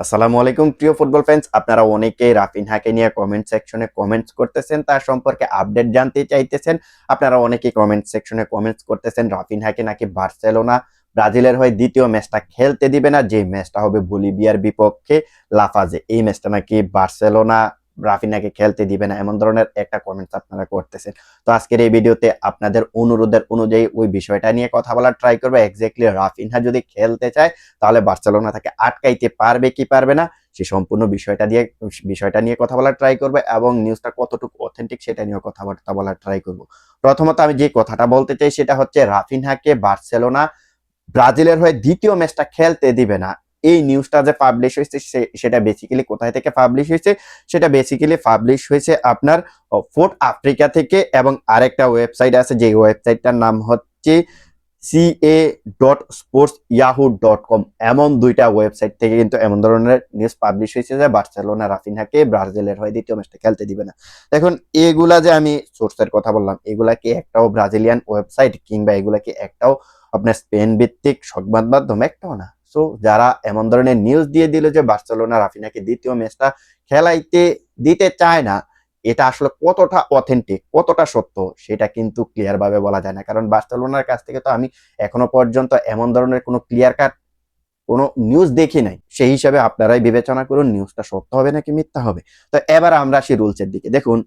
আসসালামু আলাইকুম, প্রিয় ফুটবল ফ্যান্স আপনারা অনেকেই রাফিন হাকে নিয়ে কমেন্ট সেকশনে কমেন্টস করতেছেন, তার সম্পর্কে আপডেট জানতে চাইতেছেন। আপনারা অনেকেই কমেন্ট সেকশনে কমেন্টস করতেছেন, রাফিন হাকে নাকি বার্সেলোনা, ব্রাজিলের হয়ে দ্বিতীয় ম্যাচটা খেলতে দিবে না? যে ম্যাচটা হবে বলিভিয়ার বিপক্ষে লাফাজে। এই ম্যাচটা নাকি বার্সেলোনা রাফিনাকে খেলতে দিবে না, এমন ধরনের একটা কমেন্টস আপনারা করতেছেন। তো আজকের এই ভিডিওতে আপনাদের অনুরোধের অনুযায়ী ওই বিষয়টা নিয়ে কথা বলার ট্রাই করব। এক্স্যাক্টলি রাফিনহা যদি খেলতে চায়, তাহলে বার্সেলোনা তাকে আটকাইতে পারবে কি পারবে না, সে সম্পূর্ণ বিষয়টা দিয়ে, বিষয়টা নিয়ে কথা বলার ট্রাই করবে এবং নিউজটা কতটুকু অথেন্টিক সেটা নিয়ে কথাবার্তা বলার ট্রাই করব। প্রথমত আমি যে কথাটা বলতে চাই সেটা হচ্ছে রাফিনহাকে বার্সেলোনা ব্রাজিলের হয়ে দ্বিতীয় ম্যাচটা খেলতে দিবে না। এই নিউজটা যে পাবলিশ হয়েছে সেটা বেসিক্যালি কোথায় থেকে পাবলিশ হয়েছে? সেটা বেসিক্যালি পাবলিশ হয়েছে আপনার ফোর্ট আফ্রিকা থেকে এবং আরেকটা ওয়েবসাইট আছে, যে ওয়েবসাইটটার নাম হচ্ছে CA dot sports Yahoo dot com এমন দুইটা ওয়েবসাইট থেকে কিন্তু এমন ধরনের নিউজ পাবলিশ হয়েছে যে বার্সেলোনা রাফিনহাকে ব্রাজিলের হয়ে দ্বিতীয় ম্যাচটা খেলতে দিবে না। এখন এগুলা যে আমি সোর্সের কথা বললাম, এগুলা কি একটাও ব্রাজিলিয়ান ওয়েবসাইট কিংবা এগুলা কি একটাও আপনার স্পেন ভিত্তিক সংবাদ মাধ্যম? একটাও না। সো যারা এমন ধরনের নিউজ দিয়ে দিল যে বার্সেলোনা রাফিনাকে দ্বিতীয় ম্যাচটা খেলাইতে দিতে চায় না, এটা আসলে কতটা অথেন্টিক কতটা সত্য, সেটা কিন্তু ক্লিয়ার ভাবে বলা যায় না। কারণ বার্সেলোনার কাছ থেকে তো আমি এখনও পর্যন্ত এমন ধরনের কোনো ক্লিয়ার কাট কোনো নিউজ দেখি নাই। সেই হিসাবে আপনারাই বিবেচনা করুন নিউজটা সত্য হবে নাকি মিথ্যা হবে। তো এবার আমরা আসি রুলসের দিকে। দেখুন,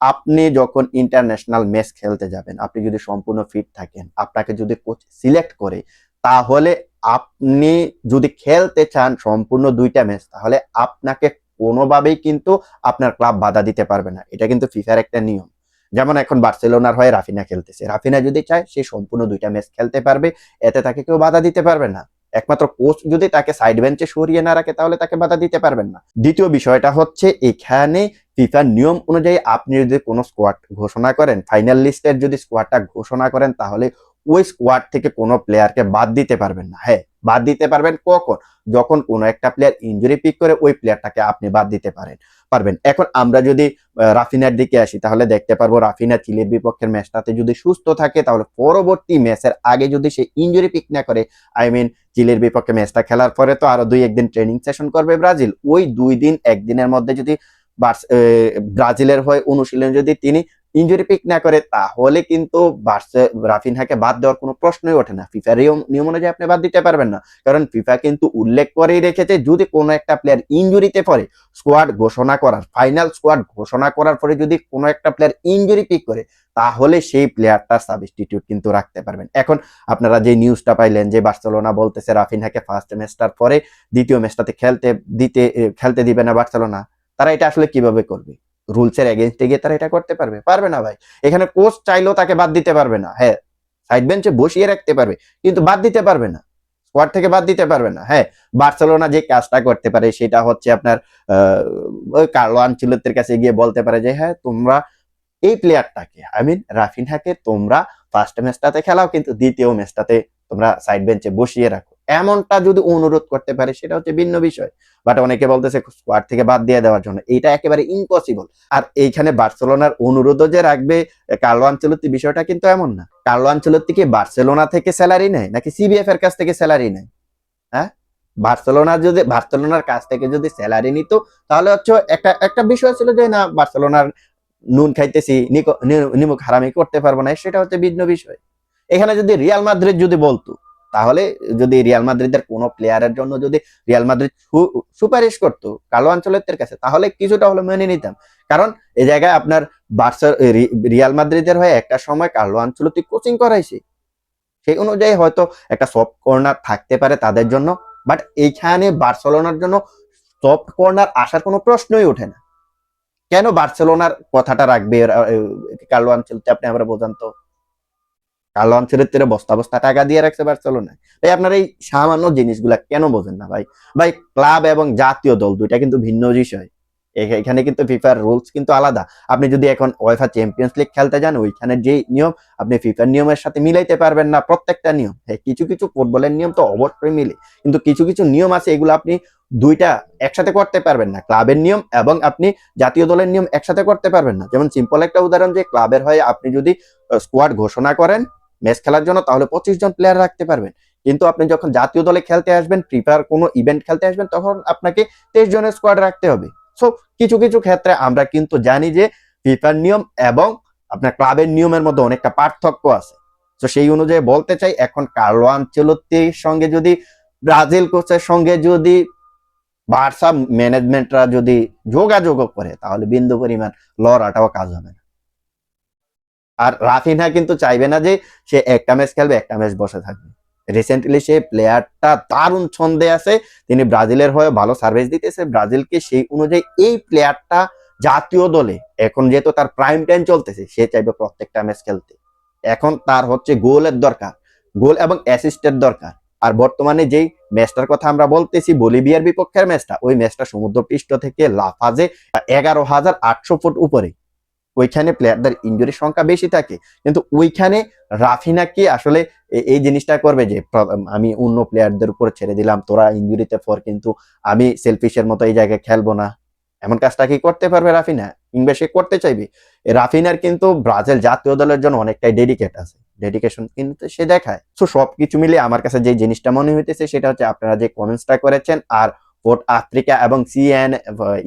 আপনি যখন ইন্টারন্যাশনাল ম্যাচ খেলতে যাবেন, আপনি যদি সম্পূর্ণ ফিট থাকেন, আপনাকে যদি কোচ সিলেক্ট করে, তাহলে আপনি যদি খেলতে চান সম্পূর্ণ দুইটা ম্যাচ তাহলে আপনাকে কোনোভাবেই কিন্তু আপনার ক্লাব বাধা দিতে পারবে না। এটা কিন্তু ফিফার একটা নিয়ম। যেমন এখন বার্সেলোনার হয়ে রাফিনা খেলতেছে। রাফিনা যদি চায়, সে সম্পূর্ণ দুইটা ম্যাচ খেলতে পারবে। এতে তাকে কেউ বাধা দিতে পারবে না। একমাত্র কোচ যদি তাকে সাইড বেঞ্চে সরিয়ে না রাখে, তাহলে তাকে বাধা দিতে পারবেন না। দ্বিতীয় বিষয়টা হচ্ছে, এখানে ফিফার নিয়ম অনুযায়ী আপনি যদি কোনো স্কোয়াড ঘোষণা করেন ফাইনাল লিস্টের যদি স্কোয়াডটা ঘোষণা করেন, তাহলে ওই স্কোয়াড থেকে কোনো প্লেয়ারকে বাদ দিতে পারবেন না। হ্যাঁ বাদ দিতে পারবেন কখন? যখন কোনো একটা প্লেয়ার ইঞ্জুরি পিক করে ওই প্লেয়ারটাকে আপনি বাদ দিতে পারেন, পারবেন। এখন আমরা যদি রাফিনার দিকে আসি, তাহলে দেখতে পারব রাফিনা চিলির বিপক্ষের ম্যাচটাতে যদি সুস্থ থাকে, তাহলে পরবর্তী ম্যাচের আগে যদি সে ইনজুরি পিক না করে আই মিন চিলির বিপক্ষে ম্যাচটা খেলার পরে তো আরও দুই একদিন ট্রেনিং সেশন করবে ব্রাজিল। ওই দুই দিন একদিনের মধ্যে যদি ব্রাজিলের হয়ে অনুশীলন যদি তিনি ইনজুরি পিক না করে, তাহলে কিন্তু রাফিনহাকে বাদ দেওয়ার কোনো প্রশ্নই ওঠে না। ফিফার নিয়ম অনুযায়ী আপনি বাদ দিতে পারবেন না। কারণ ফিফা কিন্তু উল্লেখ করেই রেখেছে, যদি কোনো একটা প্লেয়ার ইনজুরিতে পড়ে স্কোয়াড ঘোষণা করার ফাইনাল স্কোয়াড ঘোষণা করার পরে যদি কোনো একটা প্লেয়ার ইনজুরি পিক করে, তাহলে সেই প্লেয়ারটা সাবস্টিটিউট কিন্তু রাখতে পারবেন। এখন আপনারা যে নিউজটা পাইলেন যে বার্সেলোনা বলতেছে রাফিনহাকে ফার্স্ট ম্যাচটার পরে দ্বিতীয় ম্যাচটাতে খেলতে, দিতে খেলতে দিবে না বার্সেলোনা, তারা এটা আসলে কীভাবে করবে? রুলসের এগেনস্টে গিয়ে তারা এটা করতে পারবে। পারবে না ভাই। এখানে কোচ চাইলেও তাকে বাদ দিতে পারবে না। হ্যাঁ সাইড বেঞ্চে বসিয়ে রাখতে পারবে, কিন্তু বাদ দিতে পারবে না। স্কোয়াড থেকে বাদ দিতে পারবে না। হ্যাঁ বার্সেলোনা যে কাজটা করতে পারে সেটা হচ্ছে আপনার কার্লো আনচিলতের কাছে গিয়ে বলতে পারে যে হ্যাঁ তোমরা এই প্লেয়ারটাকে আই মিন রাফিনহাকে তোমরা ফার্স্ট ম্যাচটাতে খেলাও, কিন্তু দ্বিতীয় ম্যাচটাতে তোমরা সাইড বেঞ্চে বসিয়ে রাখো। এমনটা যদি অনুরোধ করতে পারে, সেটা হচ্ছে ভিন্ন বিষয়। বাট অনেকে বলতেছে স্কোয়াড থেকে বাদ দিয়ে দেওয়ার জন্য। এইটা একেবারে ইম্পসিবল আর এইখানে বার্সেলোনার অনুরোধও যে রাখবে কার্লো আনচেলত্তি বিষয়টা কিন্তু এমন না। কার্লো আনচেলত্তি কি বার্সেলোনা থেকে স্যালারি নেয়, নাকি সিবিএফ এর কাছ থেকে স্যালারি নেয়? হ্যাঁ? বার্সেলোনা যদি, বার্সেলোনার কাছ থেকে যদি স্যালারি নিত, তাহলে হচ্ছে একটা একটা বিষয় ছিল যে, না, বার্সেলোনার নুন খাইতেছি নিমুখ হারামি করতে পারব না। সেটা হচ্ছে ভিন্ন বিষয়। এখানে যদি রিয়াল মাদ্রিদ যদি বলতো তাহলে যদি রিয়াল মাদ্রিদের কোনো প্লেয়ারের জন্য যদি রিয়াল মাদ্রিদ সুপারিশ করতো কালো আঞ্চলের কাছে তাহলে কিছুটা হলে মেনে নিতাম। কারণ এই জায়গায় আপনার বার্সা রিয়াল মাদ্রিদের হয়ে একটা সময় কালো আঞ্চলতি কোচিং করাইছে। সেই অনুযায়ী হয়তো একটা সফট কর্নার থাকতে পারে তাদের জন্য বাট এইখানে বার্সেলোনার জন্য সফট কর্নার আসার কোনো প্রশ্নই ওঠে না। কেন বার্সেলোনার কথাটা রাখবে এ, কার্লো আঞ্চলতে আপনি আমরা বোঝান তো? কার্লো আঞ্চলের তীরে বস্তা বস্তা টাকা দিয়ে রাখছে বার্সেলোনায় ভাই আপনার এই সামান্য জিনিসগুলা কেন বোঝেন না ভাই? ভাই, ক্লাব এবং জাতীয় দল দুইটা কিন্তু ভিন্ন বিষয়। এখ- এখানে কিন্তু ফিফার রুলস কিন্তু আলাদা। আপনি যদি এখন ওয়েফা চ্যাম্পিয়ন্স লিগ খেলতে যান, ওইখানে যে নিয়ম, আপনি ফিফার নিয়মের সাথে মিলাইতে পারবেন না প্রত্যেকটা নিয়ম। হ্যাঁ কিছু কিছু ফুটবলের নিয়ম তো অবশ্যই মিলে। কিন্তু কিছু কিছু নিয়ম আছে, এগুলো আপনি দুইটা একসাথে করতে পারবেন না। ক্লাবের নিয়ম এবং আপনি জাতীয় দলের নিয়ম একসাথে করতে পারবেন না। যেমন সিম্পল একটা উদাহরণ যে, ক্লাবের হয়ে আপনি যদি স্কোয়াড ঘোষণা করেন ম্যাচ খেলার জন্য, তাহলে পঁচিশ জন প্লেয়ার রাখতে পারবেন। কিন্তু আপনি যখন জাতীয় দলে খেলতে আসবেন প্রিফার কোনো ইভেন্ট খেলতে আসবেন, তখন আপনাকে তেইশ জনের স্কোয়াড রাখতে হবে। সো কিছু কিছু ক্ষেত্রে আমরা কিন্তু জানি যে ফিফার নিয়ম এবং আপনার ক্লাবের নিয়মের মধ্যে অনেকটা পার্থক্য আছে। তো সেই অনুযায়ী বলতে চাই, এখন কার্লো আনচেলত্তির সঙ্গে যদি, ব্রাজিল কোচের সঙ্গে যদি, বার্সা ম্যানেজমেন্টরা যদি যোগাযোগ করে, তাহলে বিন্দু পরিমাণ লড়াটাও কাজ হবে না। আর রাফিনহা কিন্তু চাইবে না যে সে একটা ম্যাচ খেলবে, একটা ম্যাচ বসে থাকবে। রিসেন্টলি সে প্লেয়ারটা দারুণ ছন্দে আছে। তিনি ব্রাজিলের হয়ে ভালো সার্ভিস দিতেছে। ব্রাজিলকে সেই অনুযায়ী এই প্লেয়ারটা জাতীয় দলে, এখন যেহেতু তার প্রাইম টাইম চলতেছে, সে চাইবে প্রত্যেকটা ম্যাচ খেলতে। এখন তার হচ্ছে গোলের দরকার, গোল এবং অ্যাসিস্টের দরকার। আর বর্তমানে যেই ম্যাচটার কথা আমরা বলতেছি, বলিভিয়ার বিপক্ষের ম্যাচটা ওই ম্যাচটা সমুদ্র পৃষ্ঠ থেকে লাফাজে এগারো হাজার আটশো ফুট উপরে। ওইখানে প্লেয়ারদের ইঞ্জুরির সংখ্যা বেশি থাকে। কিন্তু ওইখানে রাফিনা কি আসলে এই জিনিসটা করবে যে আমি অন্য প্লেয়ারদের উপর ছেড়ে দিলাম, তোরা ইঞ্জুরিতে পর কিন্তু আমি সেলফিশের মতো এই জায়গায় খেলব না। এমন কাজটা কি করতে পারবে রাফিনা? কিংবা সে করতে চাইবে? রাফিনার কিন্তু ব্রাজিল জাতীয় দলের জন্য অনেকটাই ডেডিকেট আছে। ডেডিকেশন কিন্তু সে দেখায়। তো সবকিছু মিলিয়ে আমার কাছে যে জিনিসটা মনে হইতেছে, সেটা হচ্ছে আপনারা যে কমেন্টসটা করেছেন আর পোর্ট আফ্রিকা এবং সিএন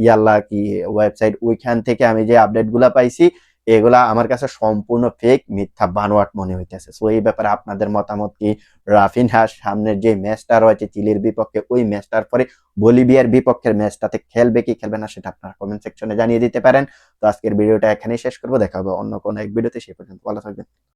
ইয়াল্লা কি ওয়েবসাইট ওইখান থেকে আমি যে আপডেটগুলা পাইছি, এগুলা আমার কাছে সম্পূর্ণ ফেক মিথ্যা, বানোয়াট মনে হইতেছে। সো এই ব্যাপারে আপনাদের মতামত কি? রাফিন হাস সামনের যে ম্যাচটা রয়েছে চিলির বিপক্ষে, ওই ম্যাচটার পরে বলিভিয়ার বিপক্ষের ম্যাচটাতে খেলবে কি খেলবে না, সেটা আপনারা কমেন্ট সেকশনে জানিয়ে দিতে পারেন। তো, আজকের ভিডিওটা এখানেই শেষ করব। দেখা হবে অন্য কোনো এক ভিডিওতে সে পর্যন্ত ভালো থাকবেন।